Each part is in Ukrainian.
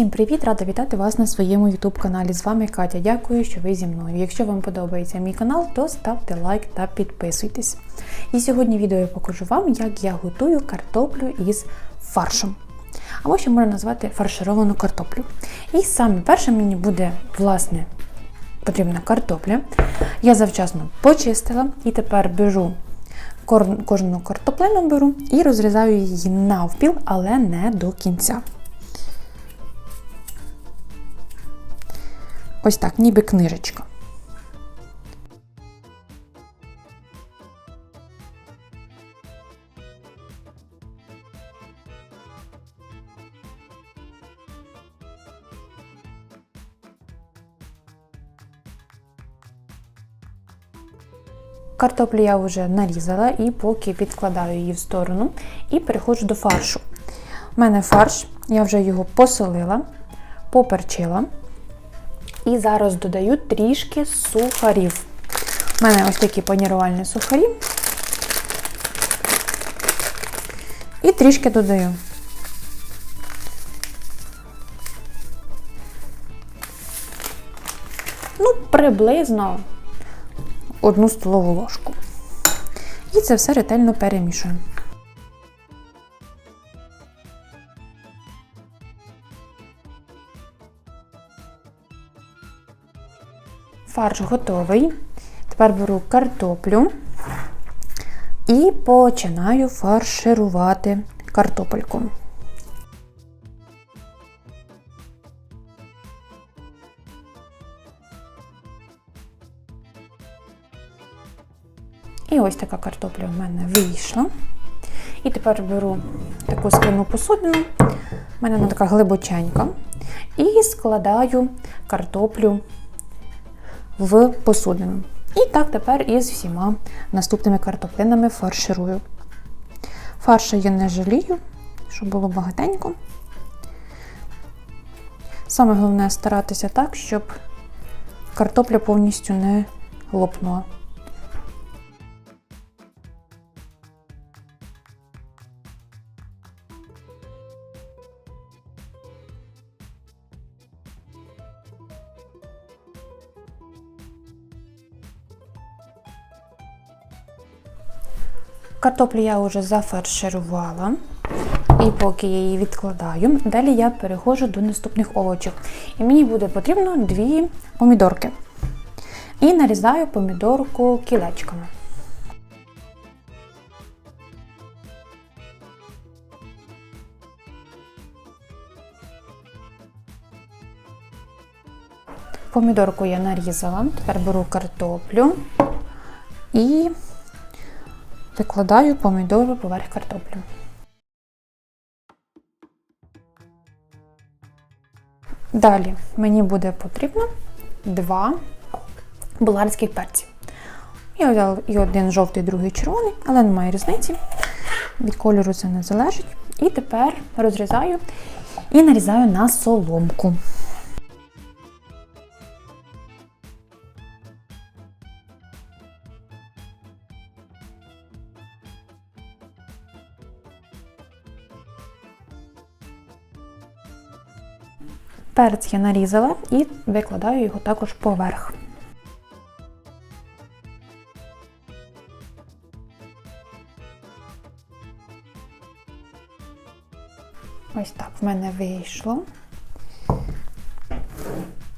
Всім привіт! Рада вітати вас на своєму YouTube каналі. З вами Катя. Дякую, що ви зі мною. Якщо вам подобається мій канал, то ставте лайк та підписуйтесь. І сьогодні відео я покажу вам, як я готую картоплю із фаршем. Або ще можна назвати фаршировану картоплю. І саме перше мені буде, власне, потрібна картопля. Я завчасно почистила і тепер беру кожну картоплину беру і розрізаю її навпіл, але не до кінця. Ось так, ніби книжечка. Картоплю я вже нарізала і поки відкладаю її в сторону і переходжу до фаршу. У мене фарш, я вже його посолила, поперчила. І зараз додаю трішки сухарів. У мене ось такі панірувальні сухарі. І трішки додаю. Ну, приблизно одну столову ложку. І це все ретельно перемішую. Фарш готовий. Тепер беру картоплю і починаю фарширувати картопельку. І ось така картопля в мене вийшла. І тепер беру таку скляну посудину, в мене вона така глибоченька, і складаю картоплю в посудину. І так тепер із всіма наступними картоплинами фарширую. Фарша я не жалію, щоб було багатенько. Саме головне старатися так, щоб картопля повністю не лопнула. Картоплю я вже зафарширувала. І поки я її відкладаю, далі я переходжу до наступних овочів. І мені буде потрібно дві помідорки. І нарізаю помідорку кілечками. Помідорку я нарізала, тепер беру картоплю і викладаю помідори поверх картоплю. Далі мені буде потрібно два болгарських перці. Я взяла і один жовтий, і другий червоний, але немає різниці. Від кольору це не залежить. І тепер розрізаю і нарізаю на соломку. Перець я нарізала і викладаю його також поверх. Ось так в мене вийшло.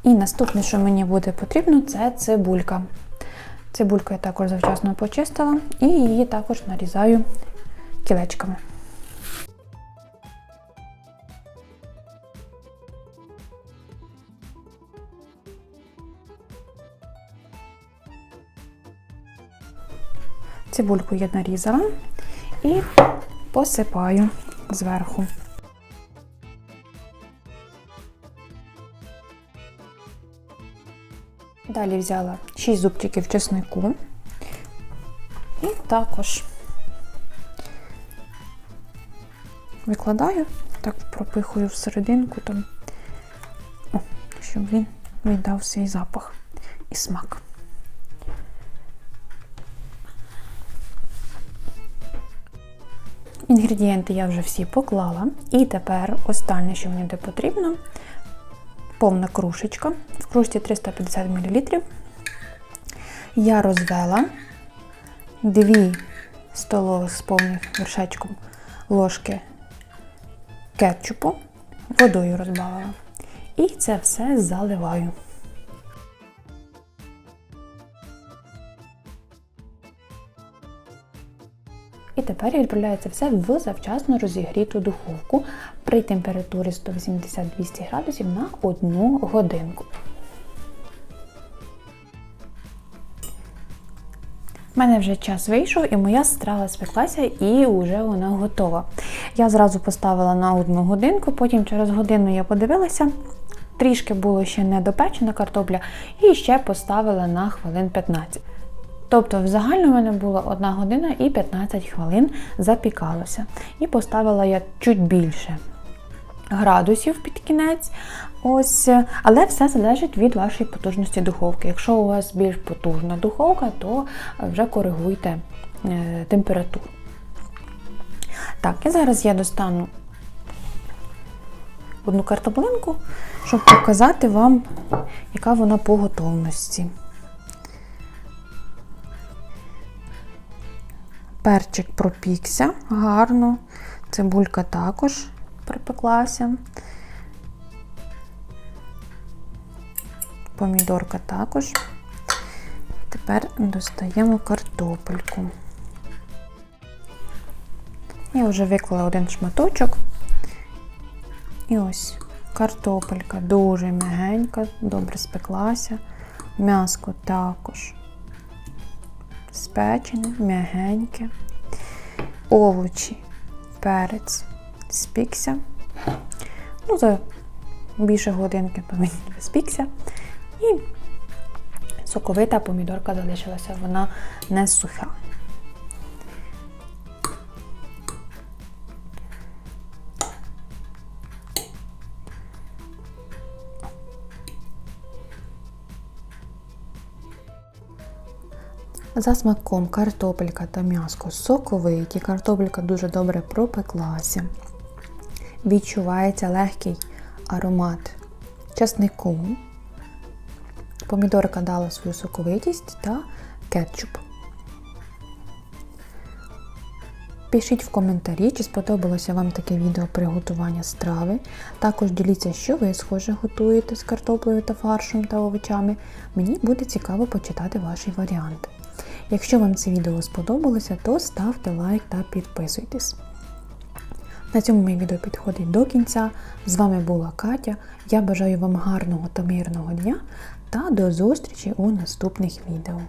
І наступне, що мені буде потрібно, це цибулька. Цибульку я також завчасно почистила і її також нарізаю кілечками. Цибульку я нарізала і посипаю зверху. Далі взяла 6 зубчиків чеснику і також викладаю, так пропихую всерединку, там, о, щоб він віддав свій запах і смак. Інгредієнти я вже всі поклала. І тепер останнє, що мені буде потрібно, повна кружечка. В кружці 350 мл. Я розвела 2 столових з повних вершечком ложки кетчупу, водою розбавила. І це все заливаю. І тепер відправляю це все в завчасно розігріту духовку при температурі 180-200 градусів на 1 годинку. У мене вже час вийшов і моя страва спеклася і вже вона готова. Я зразу поставила на одну годинку, потім через годину я подивилася, трішки було ще недопечена картопля, і ще поставила на хвилин 15. Тобто, в мене була 1 година і 15 хвилин запікалося. І поставила я чуть більше градусів під кінець. Ось, Але все залежить від вашої потужності духовки. Якщо у вас більш потужна духовка, то вже коригуйте е, температуру. Так, і зараз я достану одну картоплинку, щоб показати вам, яка вона по готовності. Перчик пропікся гарно, цибулька також припеклася. Помідорка також. Тепер достаємо картопельку. Я вже виклала один шматочок. І ось картопелька дуже м'ягенька, добре спеклася. М'яско також спечене, м'ягеньке, овочі, перець спікся. Ну, за більше годинки спікся. І соковита помідорка залишилася, вона не суха. За смаком картопелька та м'яско соковиті, картопелька дуже добре пропеклася. Відчувається легкий аромат часнику. Помідорка дала свою соковитість та кетчуп. Пишіть в коментарі, чи сподобалося вам таке відео приготування страви. Також діліться, що ви схоже готуєте з картоплею та фаршем та овочами. Мені буде цікаво почитати ваші варіанти. Якщо вам це відео сподобалося, то ставте лайк та підписуйтесь. На цьому моє відео підходить до кінця. З вами була Катя. Я бажаю вам гарного та мирного дня та до зустрічі у наступних відео.